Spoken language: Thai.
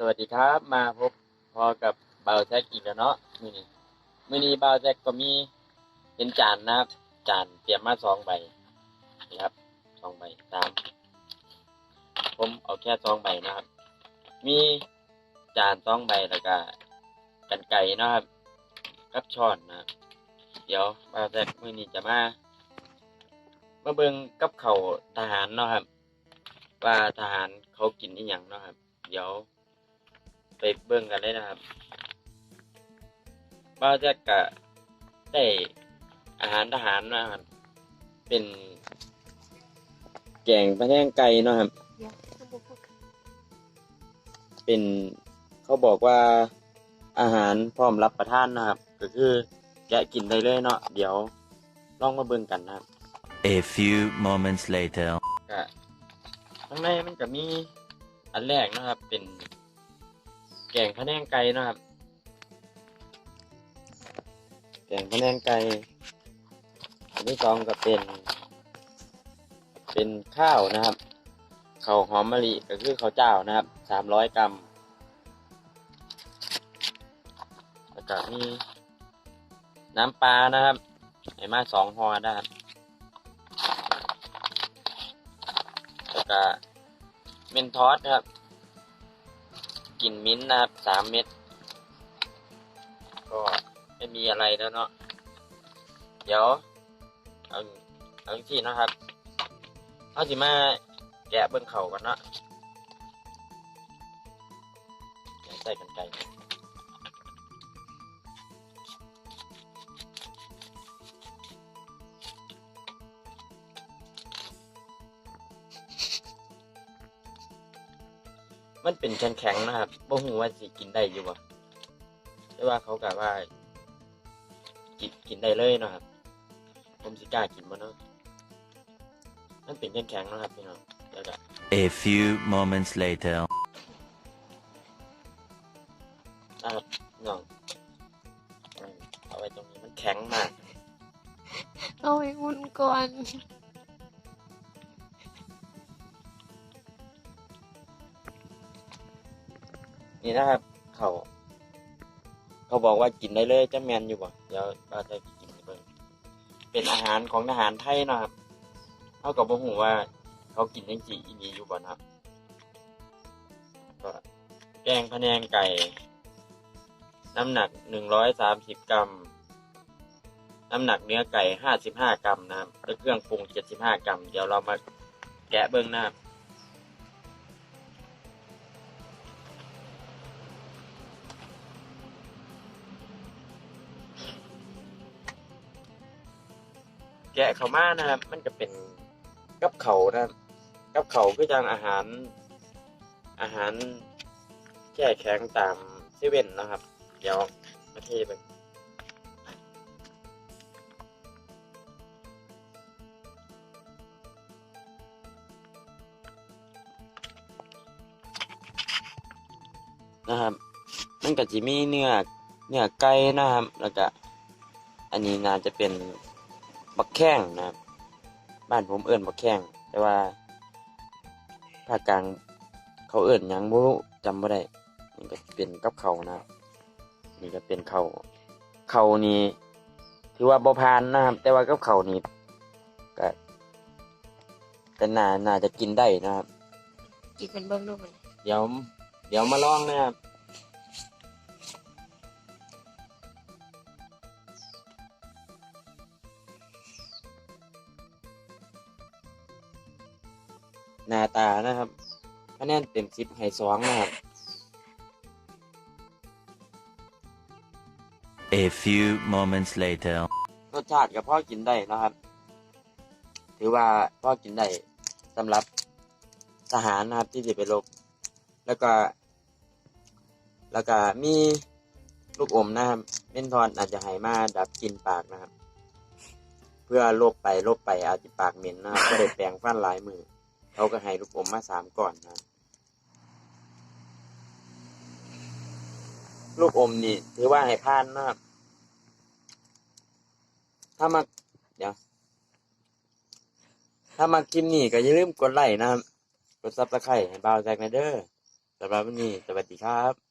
สวัสดีครับมาพบพอกับเบาแจ็คอีกแล้วเนาะมือนี้มือนี้เบาแจ็คก็มีเป็นจานนะครับจานเตรียมมาสองใบนี่ครับสองใบสาม ผมเอาแค่สองใบนะครับ มีจานสองใบแล้วก็กันไก่เนาะครับกับช้อนนะครับเดี๋ยวเบาแจ็คมือนี้จะมามาเบิ่งกับเขาทหารเนาะครับ ว่าทหารเขากินอีหยังเนาะครับ เดี๋ยว ไปเบิ่งกันเลยนะครับบ้าวแจ็คกะได้อาหารทหารนะครับ เป็นแกงพะแนงไก่เนาะครับเดี๋ยวต้องบอกว่าเป็นเขาบอกว่าอาหารพร้อมรับประทานนะครับ ก็คือแกะกินได้เลยเนาะเดี๋ยวลองมาเบิ่งกันนะครับ A few moments later. ก็ข้างในมันก็มีอันแรกนะครับเป็น แกงพะแนงไก่นะครับ แกงพะแนงไก่อันที่สองก็เป็น เป็นข้าวนะครับข้าวหอมมะลิก็คือข้าวเจ้านะครับสามร้อยกรัมแล้วก็มีน้ำปลานะครับให้มาสองหอนะครับแล้วก็เมนทอสนะครับ กลิ่นมิ้นท์นะครับสามเม็ดก็ไม่มีอะไรแล้วเนาะเดี๋ยวเอาเอาอีกทีนะครับเอาสิมาแกะเบิ้งเข่ากันเนาะใส่กันไกล มันเป็นแข็งๆนะครับบ่ฮู้ว่าสิกินได้อยู่บ่แต่ว่าเขากะว่ากินกินได้เลยเนาะครับ ผมสิกล้ากินบ่เนาะมันเป็นแข็งๆเนาะครับพี่น้องเดี๋ยวก็ A few moments later. นะครับพี่น้องอืมเอาไว้ตรงนี้มันแข็งมาก เอาไปอุ่นก่อน นี่นะครับเขาเขาบอกว่ากินได้เลยจะแมนอยู่บ่เดี๋ยวเราจะกินให้เบิ่งเป็นอาหารของทหารไทยนะครับเท่ากับบ่ฮู้ว่า เขากินจังซี่อีนี้อยู่บ่นะครับก็แกงพะแนงไก่ น้ำหนักหนึ่งร้อยสามสิบกรัม น้ำหนักเนื้อไก่ห้าสิบห้ากรัมนะครับและเครื่องปรุงเจ็ดสิบห้ากรัม เดี๋ยวเรามาแกะเบิ้งนะครับ แกะเขามานะครับมันจะเป็นกับเขานะครับกับเขาคือจังอาหาร อาหารแช่แข็งตามเซเว่นนะครับ เดี๋ยวมาเทไปนะครับมันก็จะมีเนื้อเนื้อไก่นะครับ แล้วก็อันนี้น่าจะเป็น บักแข้งนะครับ บ้านผมเอิ่นบักแข้งแต่ว่าภาคกลางเขาเอิ่นหยังบ่รู้จำบ่ได้นี่ก็เป็นกับเขาวนะครับนี่ก็เป็นเขาวเขาวนี่ถือว่าบ่ผ่านนะครับ แต่ว่ากับเขาวนี่ก็ก็น่าน่าจะกินได้นะครับ กินเป็นเบิ้งดูมันเดี๋ยว เดี๋ยวมาลองนะครับ หน้าตานะครับคะแนนเต็มสิบให้สองนะครับ A few moments later. รสชาติกับพ่อกินได้นะครับ ถือว่าพ่อกินได้สำหรับทหารนะครับที่จะไปรบแล้วก็ แล้วก็มีลูกอมนะครับเม่นทอนอาจจะให้มาดับกลินปากนะครับ เพื่อโรคไปโรคไปอาจจะปากเหม็นนะครับก็ได้แปรงฟันหลายมือ เขาก็ให้ลูกอมมาสามก่อนนะครับลูกอมนี่ ถือว่าให้พลานนะครับถ้ามาเดี๋ยวถ้ามาคลิปนี้ก็อย่าลืมกดไลค์นะครับ กดซับสไครต์ให้บ่าวแจ็คนะเด้อสำหรับวันนี้สวัสดีครับ